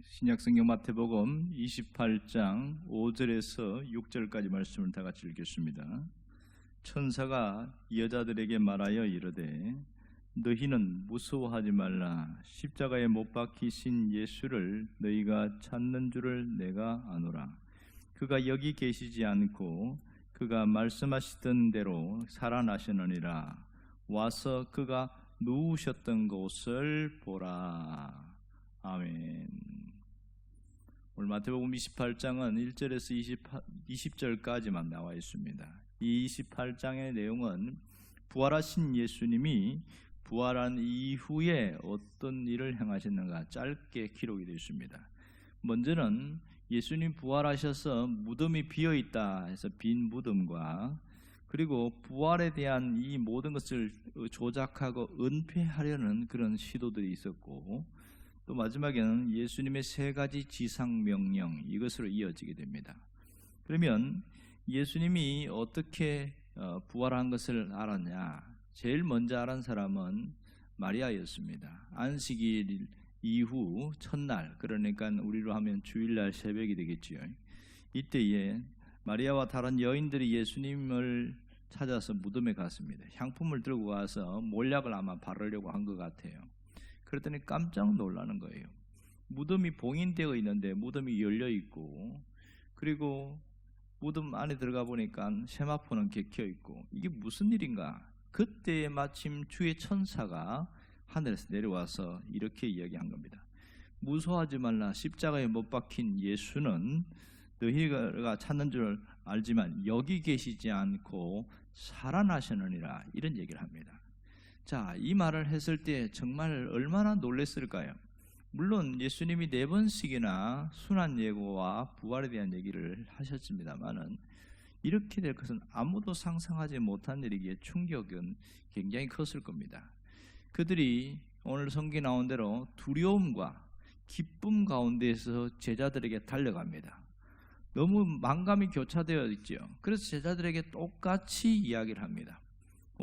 신약 성경 마태복음 28장 5절에서 6절까지 말씀을 다 같이 읽겠습니다. 천사가 여자들에게 말하여 이르되 너희는 무서워하지 말라 십자가에 못 박히신 예수를 너희가 찾는 줄을 내가 아노라 그가 여기 계시지 않고 그가 말씀하시던 대로 살아나시느니라 와서 그가 누우셨던 곳을 보라 아멘. 오늘 마태복음 28장은 1절에서 20, 20 절까지만 나와 있습니다. 이 28장의 내용은 부활하신 예수님이 부활한 이후에 어떤 일을 행하셨는가 짧게 기록이 되어 있습니다. 먼저는 예수님 부활하셔서 무덤이 비어 있다 해서 빈 무덤과 그리고 부활에 대한 이 모든 것을 조작하고 은폐하려는 그런 시도들이 있었고 또 마지막에는 예수님의 세 가지 지상 명령 이것으로 이어지게 됩니다. 그러면 예수님이 어떻게 어, 부활한 것을 알았냐? 제일 먼저 알은 사람은 마리아였습니다. 안식일 이후 첫날 그러니까 우리로 하면 주일날 새벽이 되겠지요. 이때에 마리아와 다른 여인들이 예수님을 찾아서 무덤에 갔습니다. 향품을 들고 가서 몰약을 아마 바르려고 한 것 같아요. 그랬더니 깜짝 놀라는 거예요. 무덤이 봉인되어 있는데 무덤이 열려 있고 그리고 무덤 안에 들어가 보니까 세마포는 객혀 있고 이게 무슨 일인가? 그때 마침 주의 천사가 하늘에서 내려와서 이렇게 이야기한 겁니다. 무서워하지 말라. 십자가에 못 박힌 예수는 너희가 찾는 줄 알지만 여기 계시지 않고 살아나시느니라 이런 얘기를 합니다. 자, 이 말을 했을 때 정말 얼마나 놀랐을까요? 물론 예수님이 네 번씩이나 순환 예고와 부활에 대한 얘기를 하셨습니다만은 이렇게 될 것은 아무도 상상하지 못한 일이기에 충격은 굉장히 컸을 겁니다. 그들이 오늘 성기 나온 대로 두려움과 기쁨 가운데에서 제자들에게 달려갑니다. 너무 망감이 교차되어 있죠. 그래서 제자들에게 똑같이 이야기를 합니다.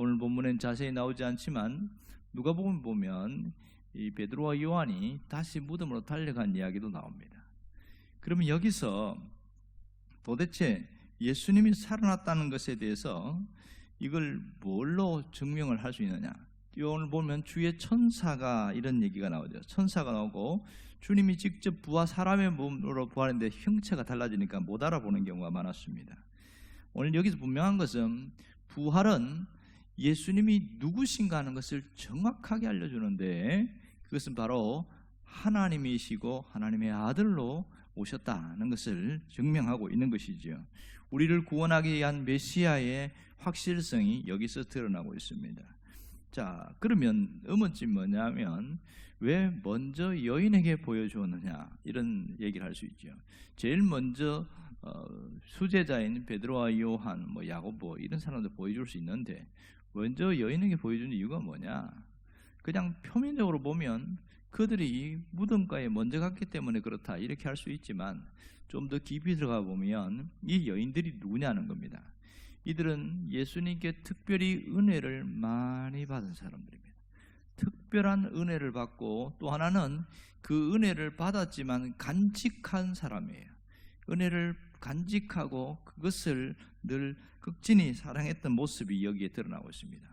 오늘 본문엔 자세히 나오지 않지만 누가 보면 보면 이 베드로와 요한이 다시 무덤으로 달려간 이야기도 나옵니다. 그러면 여기서 도대체 예수님이 살아났다는 것에 대해서 이걸 뭘로 증명을 할 수 있느냐? 오늘 보면 주의 천사가 이런 얘기가 나오죠. 천사가 나오고 주님이 직접 부하 사람의 몸으로 부활했는데 형체가 달라지니까 못 알아보는 경우가 많았습니다. 오늘 여기서 분명한 것은 부활은 예수님이 누구신가 하는 것을 정확하게 알려주는데 그것은 바로 하나님이시고 하나님의 아들로 오셨다는 것을 증명하고 있는 것이죠. 우리를 구원하기 위한 메시아의 확실성이 여기서 드러나고 있습니다. 자, 그러면 의문점 뭐냐면 왜 먼저 여인에게 보여주었느냐 이런 얘기를 할 수 있죠. 제일 먼저 어, 수제자인 베드로와 요한, 뭐 야고보 이런 사람들 보여줄 수 있는데 먼저 여인에게 보여주는 이유가 뭐냐? 그냥 표면적으로 보면 그들이 무덤가에 먼저 갔기 때문에 그렇다 이렇게 할 수 있지만 좀 더 깊이 들어가 보면 이 여인들이 누구냐는 겁니다. 이들은 예수님께 특별히 은혜를 많이 받은 사람들입니다. 특별한 은혜를 받고 또 하나는 그 은혜를 받았지만 간직한 사람이에요. 은혜를 간직하고 그것을 늘 극진히 사랑했던 모습이 여기에 드러나고 있습니다.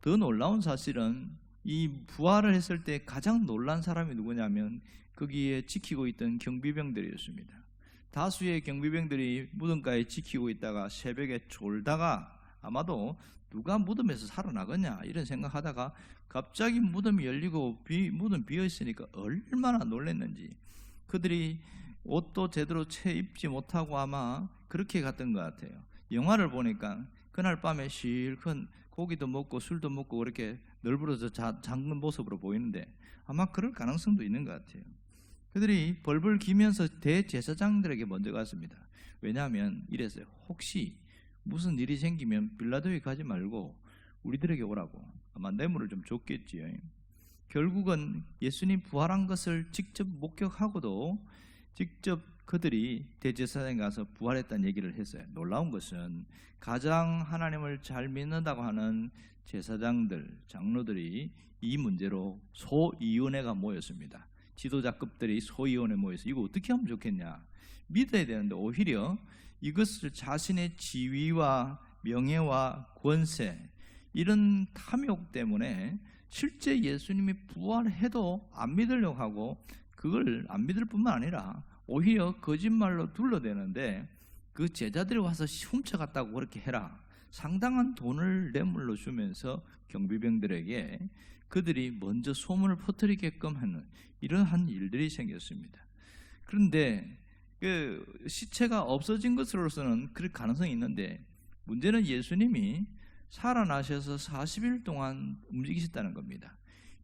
더 놀라운 사실은 이 부활을 했을 때 가장 놀란 사람이 누구냐면 거기에 지키고 있던 경비병들이었습니다. 다수의 경비병들이 무덤가에 지키고 있다가 새벽에 졸다가 아마도 누가 무덤에서 살아나겠냐 이런 생각하다가 갑자기 무덤이 열리고 비, 무덤 비어 있으니까 얼마나 놀랐는지 그들이 옷도 제대로 채 입지 못하고 아마 그렇게 갔던 것 같아요. 영화를 보니까 그날 밤에 실컷 고기도 먹고 술도 먹고 그렇게 널브러져 잠근 모습으로 보이는데 아마 그럴 가능성도 있는 것 같아요. 그들이 벌벌 기면서 대제사장들에게 먼저 갔습니다. 왜냐하면 이랬어요. 혹시 무슨 일이 생기면 빌라도에 가지 말고 우리들에게 오라고 아마 뇌물을 좀 줬겠지요. 결국은 예수님 부활한 것을 직접 목격하고도 직접 그들이 대제사장에 가서 부활했다는 얘기를 했어요. 놀라운 것은 가장 하나님을 잘 믿는다고 하는 제사장들, 장로들이 이 문제로 소이은회가 모였습니다. 지도자급들이 소위원회 모여서 이거 어떻게 하면 좋겠냐 믿어야 되는데 오히려 이것을 자신의 지위와 명예와 권세 이런 탐욕 때문에 실제 예수님이 부활해도 안 믿으려고 하고 그걸 안 믿을 뿐만 아니라 오히려 거짓말로 둘러대는데 그 제자들이 와서 훔쳐갔다고 그렇게 해라. 상당한 돈을 뇌물로 주면서 경비병들에게 그들이 먼저 소문을 퍼뜨리게끔 하는 이러한 일들이 생겼습니다. 그런데 그 시체가 없어진 것으로서는 그럴 가능성이 있는데 문제는 예수님이 살아나셔서 40일 동안 움직이셨다는 겁니다.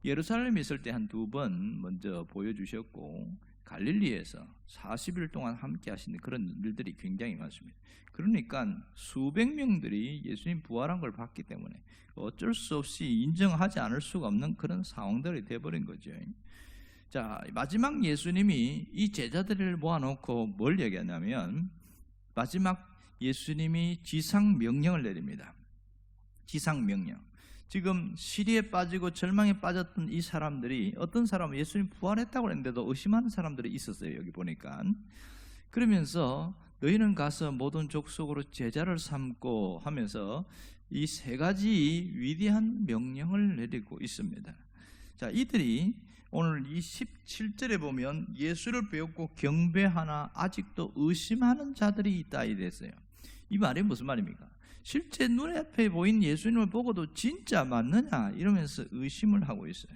예루살렘에 있을 때 한 두 번 먼저 보여주셨고 갈릴리에서 40일 동안 함께 하신 그런 일들이 굉장히 많습니다. 그러니까 수백 명들이 예수님 부활한 걸 봤기 때문에 어쩔 수 없이 인정하지 않을 수가 없는 그런 상황들이 돼버린 거죠. 자 마지막 예수님이 이 제자들을 모아놓고 뭘 얘기하냐면 마지막 예수님이 지상 명령을 내립니다. 지상 명령. 지금 시리에 빠지고 절망에 빠졌던 이 사람들이 어떤 사람은 예수님 부활했다고 했는데도 의심하는 사람들이 있었어요. 여기 보니까. 그러면서 너희는 가서 모든 족속으로 제자를 삼고 하면서 이 세 가지 위대한 명령을 내리고 있습니다. 자, 이들이 오늘 이 17절에 보면 예수를 배웠고 경배하나 아직도 의심하는 자들이 있다 이 됐어요. 이 말이 무슨 말입니까? 실제 눈앞에 보인 예수님을 보고도 진짜 맞느냐 이러면서 의심을 하고 있어요.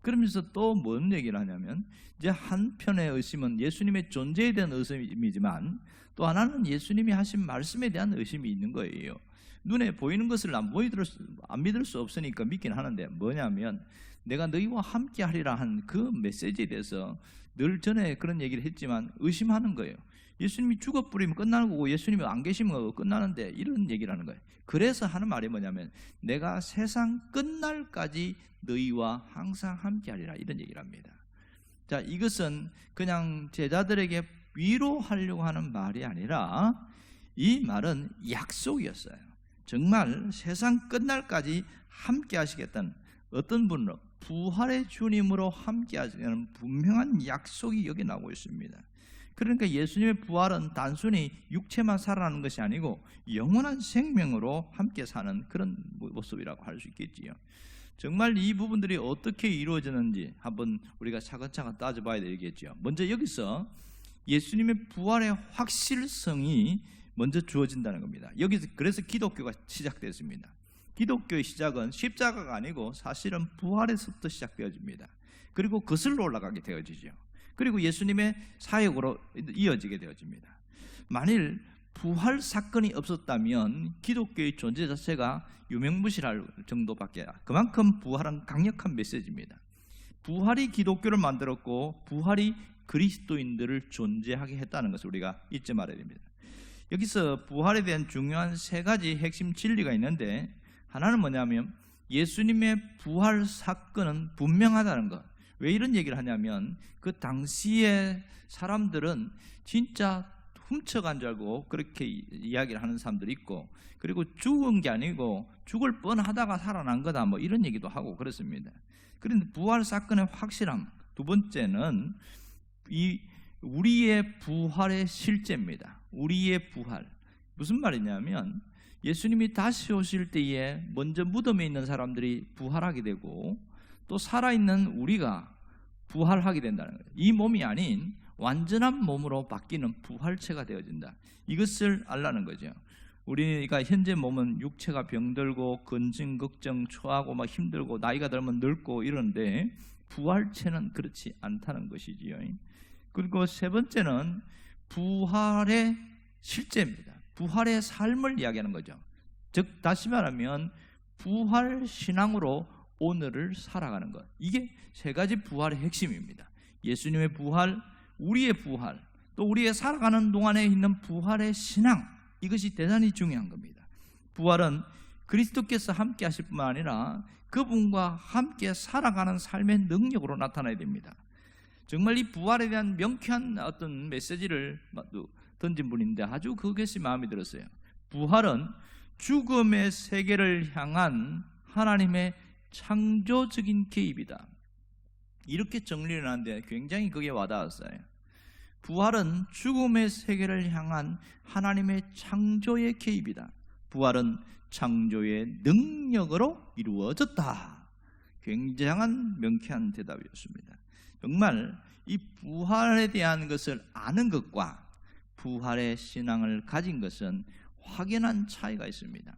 그러면서 또 뭔 얘기를 하냐면 이제 한편의 의심은 예수님의 존재에 대한 의심이지만 또 하나는 예수님이 하신 말씀에 대한 의심이 있는 거예요. 눈에 보이는 것을 안 보이들 안 믿을 수 없으니까 믿긴 하는데 뭐냐면 내가 너희와 함께 하리라 한 그 메시지에 대해서 늘 전에 그런 얘기를 했지만 의심하는 거예요. 예수님이 죽어 뿌리면 끝나는 거고 예수님이 안 계시면 끝나는데 이런 얘기를 하는 거예요. 그래서 하는 말이 뭐냐면 내가 세상 끝날까지 너희와 항상 함께하리라 이런 얘기를 합니다. 자 이것은 그냥 제자들에게 위로하려고 하는 말이 아니라 이 말은 약속이었어요. 정말 세상 끝날까지 함께 하시겠다는 어떤 분으로 부활의 주님으로 함께 하시는 분명한 약속이 여기 나오고 있습니다. 그러니까 예수님의 부활은 단순히 육체만 살아나는 것이 아니고 영원한 생명으로 함께 사는 그런 모습이라고 할 수 있겠지요. 정말 이 부분들이 어떻게 이루어지는지 한번 우리가 차근차근 따져봐야 되겠죠. 먼저 여기서 예수님의 부활의 확실성이 먼저 주어진다는 겁니다. 여기서 그래서 기독교가 시작됐습니다. 기독교의 시작은 십자가가 아니고 사실은 부활에서부터 시작되어집니다. 그리고 거슬러 올라가게 되어지죠. 그리고 예수님의 사역으로 이어지게 되어집니다. 만일 부활 사건이 없었다면 기독교의 존재 자체가 유명무실할 정도밖에 그만큼 부활은 강력한 메시지입니다. 부활이 기독교를 만들었고 부활이 그리스도인들을 존재하게 했다는 것을 우리가 잊지 말아야 됩니다. 여기서 부활에 대한 중요한 세 가지 핵심 진리가 있는데 하나는 뭐냐면 예수님의 부활 사건은 분명하다는 것. 왜 이런 얘기를 하냐면 그 당시에 사람들은 진짜 훔쳐간 줄 알고 그렇게 이야기를 하는 사람들이 있고 그리고 죽은 게 아니고 죽을 뻔하다가 살아난 거다 뭐 이런 얘기도 하고 그렇습니다. 그런데 부활 사건의 확실함 두 번째는 이 우리의 부활의 실제입니다. 우리의 부활 무슨 말이냐면 예수님이 다시 오실 때에 먼저 무덤에 있는 사람들이 부활하게 되고 또 살아있는 우리가 부활하게 된다는 거예요. 이 몸이 아닌 완전한 몸으로 바뀌는 부활체가 되어진다. 이것을 알라는 거죠. 우리가 현재 몸은 육체가 병들고 근심 걱정 초하고 막 힘들고 나이가 들면 늙고 이러는데 부활체는 그렇지 않다는 것이지요. 그리고 세 번째는 부활의 실제입니다. 부활의 삶을 이야기하는 거죠. 즉 다시 말하면 부활 신앙으로 오늘을 살아가는 것. 이게 세 가지 부활의 핵심입니다. 예수님의 부활, 우리의 부활, 또 우리의 살아가는 동안에 있는 부활의 신앙. 이것이 대단히 중요한 겁니다. 부활은 그리스도께서 함께 하실 뿐만 아니라 그분과 함께 살아가는 삶의 능력으로 나타나야 됩니다. 정말 이 부활에 대한 명쾌한 어떤 메시지를 던진 분인데 아주 그것이 마음에 들었어요. 부활은 죽음의 세계를 향한 하나님의 창조적인 개입이다. 이렇게 정리를 하는데 굉장히 그게 와닿았어요. 부활은 죽음의 세계를 향한 하나님의 창조의 개입이다. 부활은 창조의 능력으로 이루어졌다. 굉장한 명쾌한 대답이었습니다. 정말 이 부활에 대한 것을 아는 것과 부활의 신앙을 가진 것은 확연한 차이가 있습니다.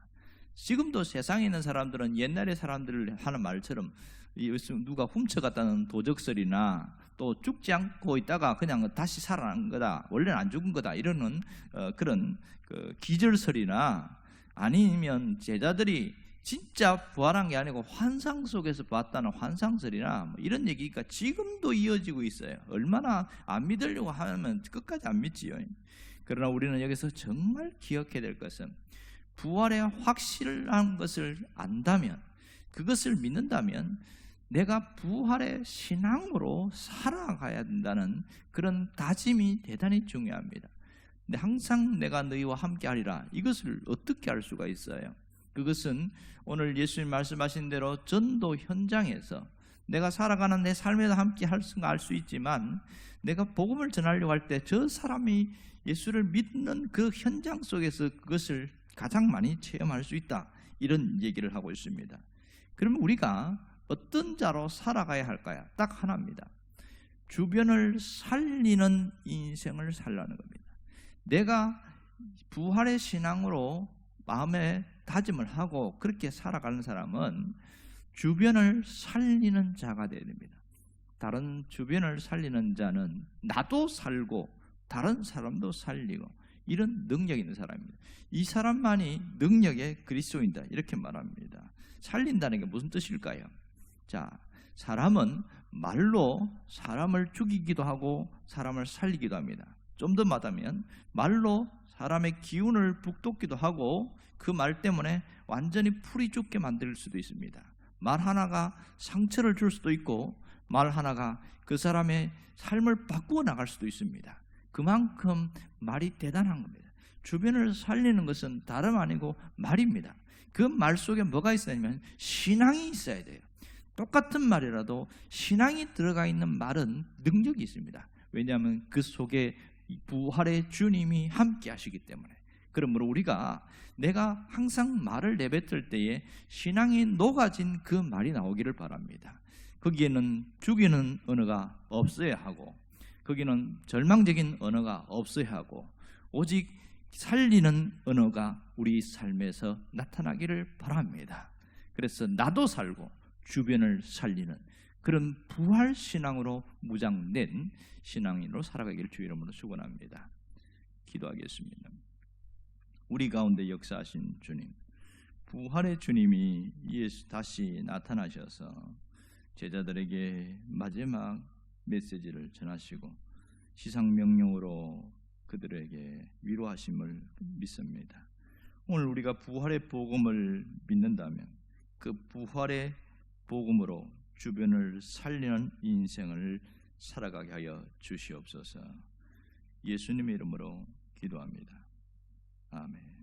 지금도 세상에 있는 사람들은 옛날의 사람들 하는 말처럼 누가 훔쳐갔다는 도적설이나 또 죽지 않고 있다가 그냥 다시 살아난 거다 원래는 안 죽은 거다 이러는 어, 그런 그 기절설이나 아니면 제자들이 진짜 부활한 게 아니고 환상 속에서 봤다는 환상설이나 뭐 이런 얘기가 지금도 이어지고 있어요. 얼마나 안 믿으려고 하면 끝까지 안 믿지요. 그러나 우리는 여기서 정말 기억해야 될 것은 부활의 확실한 것을 안다면 그것을 믿는다면 내가 부활의 신앙으로 살아가야 된다는 그런 다짐이 대단히 중요합니다. 근데 항상 내가 너희와 함께 하리라 이것을 어떻게 알 수가 있어요? 그것은 오늘 예수님 말씀하신 대로 전도 현장에서 내가 살아가는 내 삶에서 함께 할 수가 알 수 있지만 내가 복음을 전하려고 할 때 저 사람이 예수를 믿는 그 현장 속에서 그것을 가장 많이 체험할 수 있다. 이런 얘기를 하고 있습니다. 그러면 우리가 어떤 자로 살아가야 할까요? 딱 하나입니다. 주변을 살리는 인생을 살라는 겁니다. 내가 부활의 신앙으로 마음에 다짐을 하고 그렇게 살아가는 사람은 주변을 살리는 자가 되어야 됩니다. 다른 주변을 살리는 자는 나도 살고 다른 사람도 살리고 이런 능력이 있는 사람입니다. 이 사람만이 능력의 그리스도인다 이렇게 말합니다. 살린다는 게 무슨 뜻일까요? 자, 사람은 말로 사람을 죽이기도 하고 사람을 살리기도 합니다. 좀더 말하면 말로 사람의 기운을 북돋기도 하고 그 말 때문에 완전히 풀이 죽게 만들 수도 있습니다. 말 하나가 상처를 줄 수도 있고 말 하나가 그 사람의 삶을 바꾸어 나갈 수도 있습니다. 그만큼 말이 대단한 겁니다. 주변을 살리는 것은 다름 아니고 말입니다. 그 말 속에 뭐가 있어야냐면 신앙이 있어야 돼요. 똑같은 말이라도 신앙이 들어가 있는 말은 능력이 있습니다. 왜냐하면 그 속에 부활의 주님이 함께 하시기 때문에. 그러므로 우리가 내가 항상 말을 내뱉을 때에 신앙이 녹아진 그 말이 나오기를 바랍니다. 거기에는 죽이는 언어가 없어야 하고, 거기는 절망적인 언어가 없어야 하고, 오직 살리는 언어가 우리 삶에서 나타나기를 바랍니다. 그래서 나도 살고 주변을 살리는 그런 부활 신앙으로 무장된 신앙인으로 살아가기를 주 이름으로 축원합니다. 기도하겠습니다. 우리 가운데 역사하신 주님, 부활의 주님이 예수 다시 나타나셔서 제자들에게 마지막 메시지를 전하시고 시상 명령으로 그들에게 위로하심을 믿습니다. 오늘 우리가 부활의 복음을 믿는다면 그 부활의 복음으로 주변을 살리는 인생을 살아가게 하여 주시옵소서. 예수님의 이름으로 기도합니다. 아멘.